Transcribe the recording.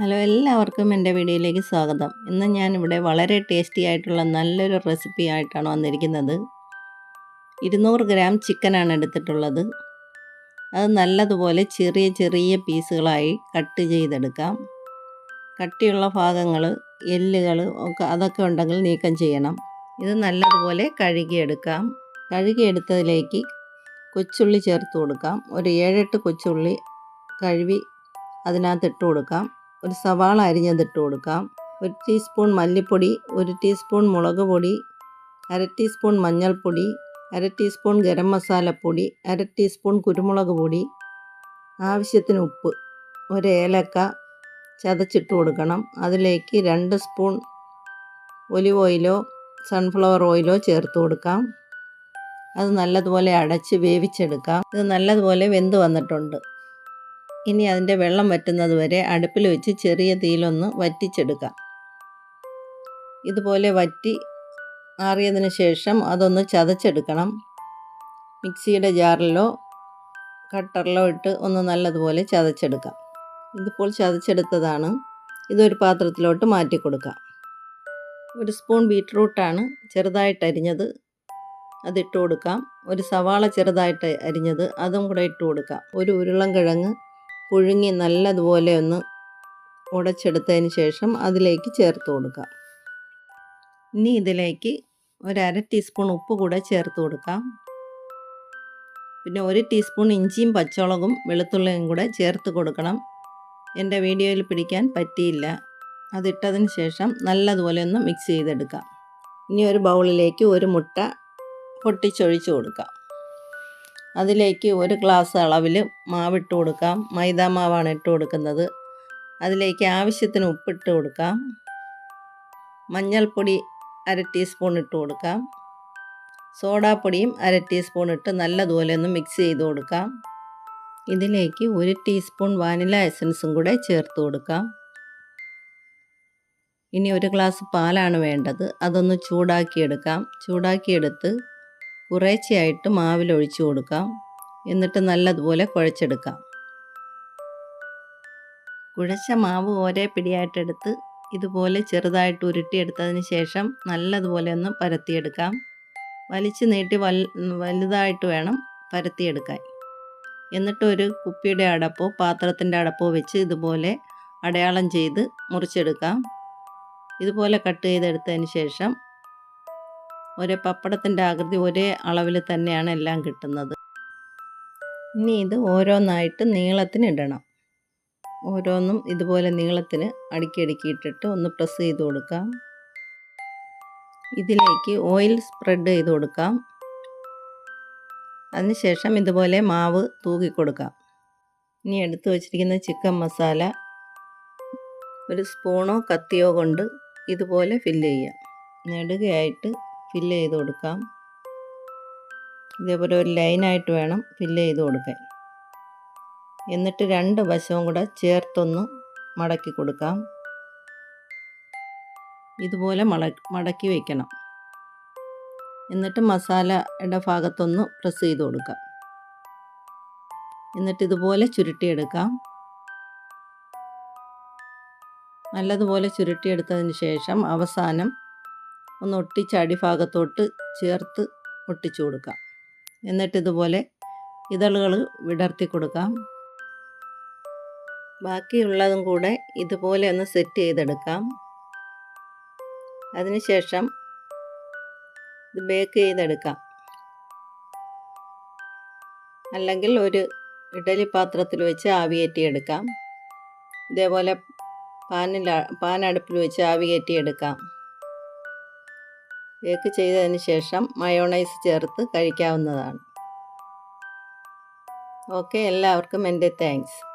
Hello എല്ലാവർക്കും എന്റെ വീഡിയോയിലേക്ക് സ്വാഗതം. ഇന്ന് ഞാനിവിടെ വളരെ ടേസ്റ്റി ആയിട്ടുള്ള നല്ലൊരു റെസിപ്പി ആയിട്ടാണ് വന്നിരിക്കുന്നത്. ഇരുന്നൂറ് ഗ്രാം ചിക്കനാണ് എടുത്തിട്ടുള്ളത്. അത് നല്ലതുപോലെ ചെറിയ ചെറിയ പീസുകളായി കട്ട് ചെയ്തെടുക്കാം. കട്ടിയുള്ള ഭാഗങ്ങൾ എല്ലുകൾ ഒക്കെ അതൊക്കെ ഉണ്ടെങ്കിൽ നീക്കം ചെയ്യണം. ഇത് നല്ലതുപോലെ കഴുകിയെടുക്കാം. കഴുകിയെടുത്തതിലേക്ക് കൊച്ചുള്ളി ചേർത്ത് കൊടുക്കാം. ഒരു ഏഴെട്ട് കൊച്ചുള്ളി കഴുകി അതിനകത്ത് ഇട്ട് കൊടുക്കാം. ഒരു സവാള അരിഞ്ഞതിട്ട് കൊടുക്കാം. ഒരു ടീസ്പൂൺ മല്ലിപ്പൊടി ഒരു ടീസ്പൂൺ മുളക് പൊടി അര ടീസ്പൂൺ മഞ്ഞൾപ്പൊടി അര ടീസ്പൂൺ ഗരം മസാലപ്പൊടി അര ടീസ്പൂൺ കുരുമുളക് പൊടി ആവശ്യത്തിന് ഉപ്പ് ഒരു ഏലക്ക ചതച്ചിട്ട് കൊടുക്കണം. അതിലേക്ക് രണ്ട് സ്പൂൺ ഒലിവ് ഓയിലോ സൺഫ്ലവർ ഓയിലോ ചേർത്ത് കൊടുക്കാം. അത് നല്ലതുപോലെ അടച്ച് വേവിച്ചെടുക്കാം. ഇത് നല്ലതുപോലെ വെന്ത് വന്നിട്ടുണ്ട്. ഇനി അതിന്റെ വെള്ളം വറ്റുന്നത് വരെ അടുപ്പിൽ വെച്ച് ചെറിയ തീയിലൊന്ന് വറ്റിച്ചെടുക്കാം. ഇതുപോലെ വറ്റി ആറിയതിന് ശേഷം അതൊന്ന് ചതച്ചെടുക്കണം. മിക്സിയുടെ ജാറിലോ കട്ടറിലോ ഇട്ട് ഒന്ന് നല്ലതുപോലെ ചതച്ചെടുക്കാം. ഇതിപ്പോൾ ചതച്ചെടുത്തതാണ്. ഇതൊരു പാത്രത്തിലോട്ട് മാറ്റി കൊടുക്കാം ഒരു സ്പൂൺ ബീറ്റ്റൂട്ടാണ് ചെറുതായിട്ട് അരിഞ്ഞത്. അതിട്ട് കൊടുക്കാം. ഒരു സവാള ചെറുതായിട്ട് അരിഞ്ഞത് അതും കൂടെ ഇട്ട് കൊടുക്കാം. ഒരു ഉരുളൻ കിഴങ്ങ് പുഴുങ്ങി നല്ലതുപോലെ ഒന്ന് ഉടച്ചെടുത്തതിന് ശേഷം അതിലേക്ക് ചേർത്ത് കൊടുക്കുക ഇനി ഇതിലേക്ക് ഒരു അര ടീസ്പൂൺ ഉപ്പ് കൂടെ ചേർത്ത് കൊടുക്കാം. പിന്നെ ഒരു ടീസ്പൂൺ ഇഞ്ചിയും പച്ചമുളകും വെളുത്തുള്ളിയും കൂടെ ചേർത്ത് കൊടുക്കണം. എന്റെ വീഡിയോയിൽ പിടിക്കാൻ പറ്റിയില്ല. അതിട്ടതിന് ശേഷം നല്ലതുപോലെ ഒന്ന് മിക്സ് ചെയ്തെടുക്കാം. ഇനി ഒരു ബൗളിലേക്ക് ഒരു മുട്ട പൊട്ടിച്ചൊഴിച്ച് കൊടുക്കാം. അതിലേക്ക് ഒരു ഗ്ലാസ് അളവിൽ മാവിട്ട് കൊടുക്കാം. മൈദ മാവാണ് ഇട്ട് കൊടുക്കുന്നത്. അതിലേക്ക് ആവശ്യത്തിന് ഉപ്പിട്ട് കൊടുക്കാം. മഞ്ഞൾപ്പൊടി അര ടീസ്പൂൺ ഇട്ട് കൊടുക്കാം. സോഡാപ്പൊടിയും അര ടീസ്പൂൺ ഇട്ട് നല്ലതുപോലെ ഒന്ന് മിക്സ് ചെയ്ത് കൊടുക്കാം. ഇതിലേക്ക് ഒരു ടീസ്പൂൺ വാനില എസൻസും കൂടെ ചേർത്ത് കൊടുക്കാം. ഇനി ഒരു ഗ്ലാസ് പാലാണ് വേണ്ടത്. അതൊന്ന് ചൂടാക്കിയെടുക്കാം. ചൂടാക്കിയെടുത്ത് കുറേശ്ശെയായിട്ട് മാവിലൊഴിച്ചു കൊടുക്കാം. എന്നിട്ട് നല്ലതുപോലെ കുഴച്ചെടുക്കാം. കുഴച്ച മാവ് ഒരേ പിടിയായിട്ടെടുത്ത് ഇതുപോലെ ചെറുതായിട്ട് ഉരുട്ടിയെടുത്തതിന് ശേഷം നല്ലതുപോലെ ഒന്ന് പരത്തിയെടുക്കാം. വലിച്ചു നീട്ടി വലുതായിട്ട് വേണം പരത്തിയെടുക്കാൻ. എന്നിട്ട് ഒരു കുപ്പിയുടെ അടപ്പോ പാത്രത്തിന്റെ അടപ്പോ വെച്ച് ഇതുപോലെ അടയാളം ചെയ്ത് മുറിച്ചെടുക്കാം. ഇതുപോലെ കട്ട് ചെയ്തെടുത്തതിന് ശേഷം ഒരേ പപ്പടത്തിന്റെ ആകൃതി ഒരേ അളവിൽ തന്നെയാണ് എല്ലാം കിട്ടുന്നത്. ഇനി ഇത് ഓരോന്നായിട്ട് നീളത്തിന് ഇടണം. ഓരോന്നും ഇതുപോലെ നീളത്തിന് അടുക്കി അടുക്കി ഇട്ടിട്ട് ഒന്ന് പ്രസ് ചെയ്ത് കൊടുക്കാം. ഇതിലേക്ക് ഓയിൽ സ്പ്രെഡ് ചെയ്ത് കൊടുക്കാം. അതിനുശേഷം ഇതുപോലെ മാവ് തൂക്കി കൊടുക്കാം. ഇനി എടുത്തു വച്ചിരിക്കുന്ന ചിക്കൻ മസാല ഒരു സ്പൂണോ കത്തിയോ കൊണ്ട് ഇതുപോലെ ഫില്ല് ചെയ്യാം. നെടുകയായിട്ട് ഫില്ല് ചെയ്ത് കൊടുക്കാം. ഇതേപോലെ ഒരു ലൈനായിട്ട് വേണം ഫില്ല് ചെയ്ത് കൊടുക്കാൻ. എന്നിട്ട് രണ്ട് വശവും കൂടെ ചേർത്തൊന്ന് മടക്കി കൊടുക്കാം. ഇതുപോലെ മട മടക്കി വയ്ക്കണം എന്നിട്ട് മസാലയുടെ ഭാഗത്തൊന്ന് പ്രസ് ചെയ്ത് കൊടുക്കാം. എന്നിട്ട് ഇതുപോലെ ചുരുട്ടിയെടുക്കാം. നല്ലതുപോലെ ചുരുട്ടിയെടുത്തതിന് ശേഷം അവസാനം ഒന്ന് ഒട്ടിച്ച് അടിഭാഗത്തോട്ട് ചേർത്ത് ഒട്ടിച്ചു കൊടുക്കാം. എന്നിട്ട് ഇതുപോലെ ഇതളുകൾ വിടർത്തി കൊടുക്കാം. ബാക്കിയുള്ളതും കൂടെ ഇതുപോലെ ഒന്ന് സെറ്റ് ചെയ്തെടുക്കാം. അതിനുശേഷം ഇത് ബേക്ക് ചെയ്തെടുക്കാം. അല്ലെങ്കിൽ ഒരു ഇഡലി പാത്രത്തിൽ വെച്ച് ആവിയേറ്റിയെടുക്കാം ഇതേപോലെ പാനിൽ പാൻ അടുപ്പിൽ വെച്ച് ആവിയേറ്റിയെടുക്കാം ബേക്ക് ചെയ്തതിന് ശേഷം മയോണൈസ് ചേർത്ത് കഴിക്കാവുന്നതാണ്. ഓക്കെ എല്ലാവർക്കും എന്റെ താങ്ക്സ്.